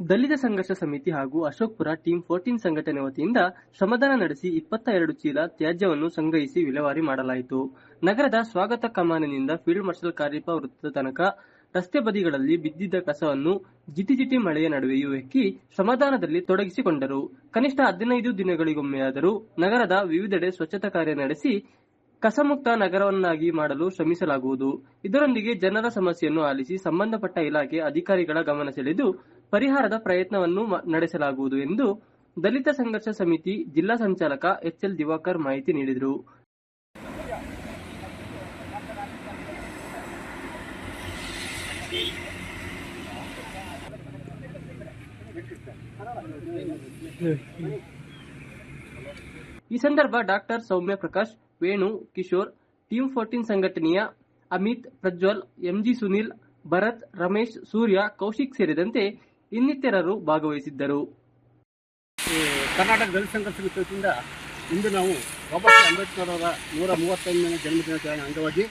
ದಲಿತ ಸಂಘರ್ಷ ಸಮಿತಿ ಹಾಗೂ ಅಶೋಕ್ಪುರ ಟೀಮ್ ಫೋರ್ಟೀನ್ ಸಂಘಟನೆ ವತಿಯಿಂದ ಶ್ರಮದಾನ ನಡೆಸಿ ಇಪ್ಪತ್ತ ಎರಡು ಚೀಲ ತ್ಯಾಜ್ಯವನ್ನು ಸಂಗ್ರಹಿಸಿ ವಿಲೇವಾರಿ ಮಾಡಲಾಯಿತು. ನಗರದ ಸ್ವಾಗತ ಕಮಾನಿನಿಂದ ಫೀಲ್ಡ್ ಮಾರ್ಷಲ್ ಕಾರ್ಯಪ್ಪ ವೃತ್ತದ ತನಕ ರಸ್ತೆ ಬದಿಗಳಲ್ಲಿ ಬಿದ್ದಿದ್ದ ಕಸವನ್ನು ಜಿಟಿಜಿಟಿ ಮಳೆಯ ನಡುವೆಯೂ ಎಕ್ಕಿ ಶ್ರಮದಾನದಲ್ಲಿ ತೊಡಗಿಸಿಕೊಂಡರು. ಕನಿಷ್ಠ ಹದಿನೈದು ದಿನಗಳಿಗೊಮ್ಮೆಯಾದರೂ ನಗರದ ವಿವಿಧೆಡೆ ಸ್ವಚ್ಛತಾ ಕಾರ್ಯ ನಡೆಸಿ ಕಸಮುಕ್ತ ನಗರವನ್ನಾಗಿ ಮಾಡಲು ಶ್ರಮಿಸಲಾಗುವುದು. ಇದರೊಂದಿಗೆ ಜನರ ಸಮಸ್ಯೆಯನ್ನು ಆಲಿಸಿ ಸಂಬಂಧಪಟ್ಟ ಇಲಾಖೆ ಅಧಿಕಾರಿಗಳ ಗಮನ ಸೆಳೆದು ಪರಿಹಾರದ ಪ್ರಯತ್ನವನ್ನು ನಡೆಸಲಾಗುವುದು ಎಂದು ದಲಿತ ಸಂಘರ್ಷ ಸಮಿತಿ ಜಿಲ್ಲಾ ಸಂಚಾಲಕ ಎಚ್ಎಲ್ ದಿವಾಕರ್ ಮಾಹಿತಿ ನೀಡಿದರು. ಈ ಸಂದರ್ಭ doctor Soumya Prakash, Venu, Kishore team fourteen ಸಂಘಟನೆಯ ಅಮಿತ್ ಪ್ರಜ್ವಲ್ ಎಂಜಿ ಸುನಿಲ್, ಭರತ್, ರಮೇಶ್, ಸೂರ್ಯ, ಕೌಶಿಕ್ ಸೇರಿದಂತೆ ಇನ್ನಿತರರು ಭಾಗವಹಿಸಿದ್ದರು. ಕರ್ನಾಟಕ ದಲಿತ ಸಂಘರ್ಷ ಮಿತ್ರದಿಂದ ಇಂದು ನಾವು ಬಾಬಾ ಸಾಹೇಬ್ ಅಂಬೇಡ್ಕರ್ ಅವರ ನೂರ ಮೂವತ್ತೈದನೇ ಜನ್ಮದಿನಾಚರಣೆ ಅಂಗವಾಗಿ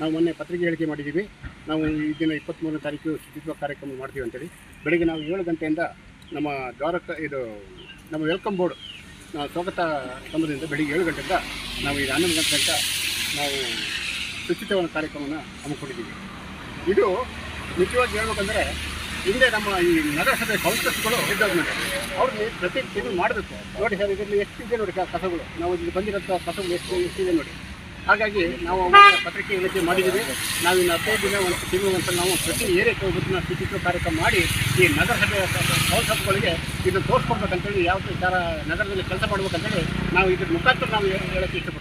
ನಾವು ಮೊನ್ನೆ ಪತ್ರಿಕೆ ಹೇಳಿಕೆ ಮಾಡಿದ್ದೀವಿ. ನಾವು ಈ ದಿನ ಇಪ್ಪತ್ತ್ಮೂರನೇ ತಾರೀಕು ಶುಚಿತ್ವ ಕಾರ್ಯಕ್ರಮ ಮಾಡ್ತೀವಿ ಅಂತೇಳಿ. ಬೆಳಿಗ್ಗೆ ನಾವು ಏಳು ಗಂಟೆಯಿಂದ ನಮ್ಮ ದ್ವಾರಕ ಇದು ನಮ್ಮ ವೆಲ್ಕಮ್ ಬೋರ್ಡ್ ಸ್ವಾಗತ ಸಂಬಂಧದಿಂದ ಬೆಳಿಗ್ಗೆ ಏಳು ಗಂಟೆಯಿಂದ ನಾವು ಈಗ ಹನ್ನೊಂದು ಗಂಟೆ ತನಕ ನಾವು ಶುಚಿತ್ವವನ್ನು ಕಾರ್ಯಕ್ರಮವನ್ನು ಹಮ್ಮಿಕೊಂಡಿದ್ದೀವಿ. ಇದು ನಿಜವಾಗಿ ಹೇಳ್ಬೇಕಂದ್ರೆ ಹಿಂದೆ ನಮ್ಮ ಈ ನಗರಸಭೆ ಕೌನ್ಸಿಲರ್ಸ್ಗಳು ಇದ್ದಾದ್ಮೇಲೆ ಅವ್ರಿಗೆ ಪ್ರತಿ ತಿಂಗಳು ಮಾಡಬೇಕು. ನೋಡಿ ಸರ್, ಇದರಲ್ಲಿ ಎಷ್ಟಿದೆ ನೋಡಿ ಕಸಗಳು. ನಾವು ಇಲ್ಲಿ ಬಂದಿರೋಂಥ ಕಸಗಳು ಎಷ್ಟು ಎಷ್ಟಿದೆ ನೋಡಿ. ಹಾಗಾಗಿ ನಾವು ಪತ್ರಿಕೆ ಹೇಳಿಕೆ ಮಾಡಿದ್ದೀವಿ. ನಾವು ಇನ್ನು ಹದಿನೈದು ದಿನ ಒಂದು ತಿಂಗಳು ಅಂತ ನಾವು ಪ್ರತಿ ಏರಿಯಾಕ್ಕೆ ಹೋಗ್ಬಿಟ್ಟು ನಾವು ಶುಚಿತ್ವ ಕಾರ್ಯಕ್ರಮ ಮಾಡಿ ಈ ನಗರಸಭೆ ಕೌನ್ಸಿಲರ್ಸ್ಗಳಿಗೆ ಇದನ್ನು ತೋರಿಸ್ಕೊಡ್ಬೇಕಂತೇಳಿ, ಯಾವ ಥರ ನಗರದಲ್ಲಿ ಕೆಲಸ ಮಾಡ್ಬೇಕಂತೇಳಿ ನಾವು ಇದ್ರ ಮುಖಾಂತರ ನಾವು ಹೇಳೋಕ್ಕೆ ಇಷ್ಟಪಡ್ತೀವಿ.